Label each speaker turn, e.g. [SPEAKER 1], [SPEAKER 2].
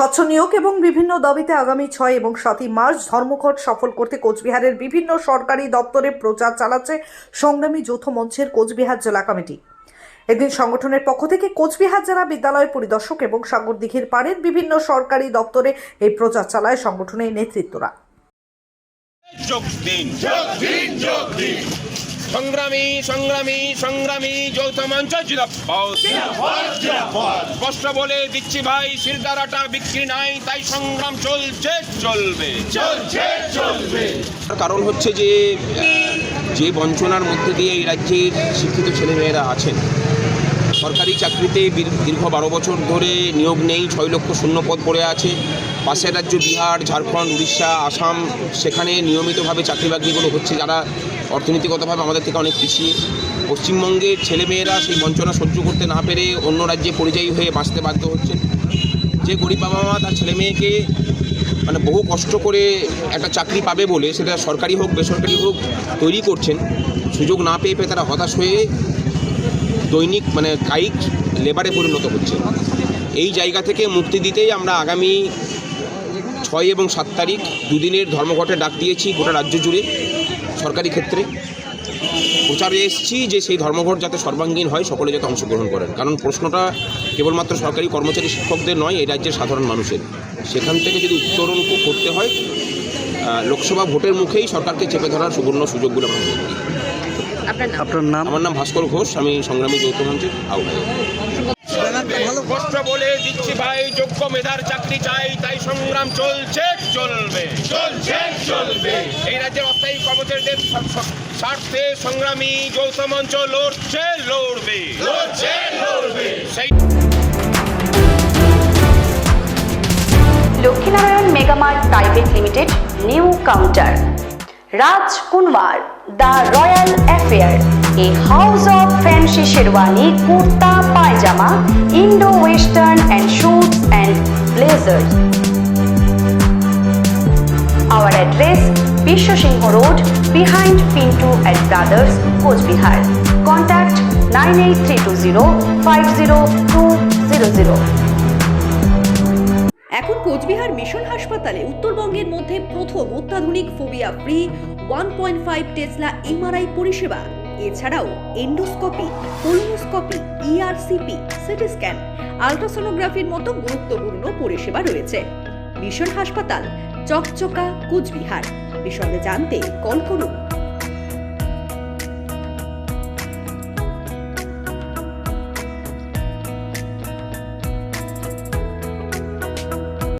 [SPEAKER 1] স্বচ্ছ নিয়োগ এবং বিভিন্ন দাবিতে আগামী ছয় এবং সাতই মার্চ ধর্মঘট সফল করতে কোচবিহারের বিভিন্ন সরকারি দপ্তরে প্রচার চালাচ্ছে সংগ্রামী যৌথ মঞ্চের কোচবিহার জেলা কমিটি। এদিন সংগঠনের পক্ষ থেকে কোচবিহার জেলা বিদ্যালয় পরিদর্শক এবং সাগরদিঘির পাড়ের বিভিন্ন সরকারি দপ্তরে এই প্রচার চালায় সংগঠনের নেতৃত্বরা।
[SPEAKER 2] সংগ্রামী সংগ্রামী সংগ্রামী যৌথ মঞ্চ স্পষ্ট বলে দিচ্ছি ভাই শিরদারাটা বিক্রি নাই তাই সংগ্রাম চলছে চলবে। চলছে চলবে।
[SPEAKER 3] কারণ হচ্ছে যে যে বঞ্চনার মধ্যে দিয়ে এই রাজ্যের শিক্ষিত ছেলেমেয়েরা আছেন সরকারি চাকরিতে দীর্ঘ বারো বছর ধরে নিয়োগ নেই ছয় লক্ষ শূন্য পদ পড়ে আছে। পাশের রাজ্য বিহার ঝাড়খণ্ড উড়িষ্যা আসাম সেখানে নিয়মিতভাবে চাকরি বাকরিগুলো হচ্ছে। যারা অর্থনীতিগতভাবে আমাদের থেকে অনেক পিছিয়ে। পশ্চিমবঙ্গের ছেলেমেয়েরা সেই বঞ্চনা সহ্য করতে না পেরে অন্য রাজ্যে পরিযায়ী হয়ে বাঁচতে বাধ্য হচ্ছেন। যে গরিব বাবা মা তার ছেলে মেয়েকে মানে বহু কষ্ট করে একটা চাকরি পাবে বলে সেটা সরকারি হোক, বেসরকারি হোক তৈরি করছেন, সুযোগ না পেয়ে পেয়ে তারা হতাশ হয়ে দৈনিক মানে কায়িক লেবারে পরিণত হচ্ছে এই জায়গা থেকে মুক্তি দিতেই আমরা আগামী ছয় এবং সাত তারিখ দুদিনের ধর্মঘটে ডাক দিয়েছি গোটা রাজ্য জুড়ে। সরকারি ক্ষেত্রে প্রচারে এসেছি যে সেই ধর্মঘট যাতে সর্বাঙ্গীন হয় সকলে যাতে অংশগ্রহণ করেন। কারণ প্রশ্নটা কেবলমাত্র সরকারি কর্মচারী শিক্ষকদের নয় এই রাজ্যের সাধারণ মানুষের। সেখান থেকে যদি উত্তরণ করতে হয় লোকসভা ভোটের মুখেই সরকারকে চেপে ধরার সুবর্ণ সুযোগগুলো আমরা দেখি।
[SPEAKER 4] আপনার নাম?
[SPEAKER 3] আমার নাম ভাস্কর ঘোষ আমি সংগ্রামী যৌথ মঞ্চের আহ্বায়ক।
[SPEAKER 2] স্পষ্ট বলে দিচ্ছি ভাই যোগ্য মেধার চাকরি চাই তাই সংগ্রাম চলছে চলবে। চলছে চলবে। এই রাজ্যের স- স্বার্থে সংগ্রামী যৌথ মঞ্চ লড়ছে লড়বে। লড়ছে লড়বে। সেই
[SPEAKER 5] Lakshminarayan Megamart private limited new counter. Raj Kunwar the royal affair. A house of fancy sherwani kurta pyjama Indo western and suit and blazers. Our address Bisho Singh Road behind Pintu and Brothers, Coachbihar. Contact 98320 50200.
[SPEAKER 6] এখন Cooch Behar mission হাসপাতালে উত্তরবঙ্গের মধ্যে প্রথম অত্যাধুনিক phobia free one point five tesla MRI পরিষেবা এছাড়াও endoscopy colonoscopy ERCP CT scan আলট্রাসোনোগ্রাফির মতো গুরুত্বপূর্ণ পরিষেবা রয়েছে মিশন হাসপাতাল চকচকা কোচবিহার বিশদে জানতে কল করুন।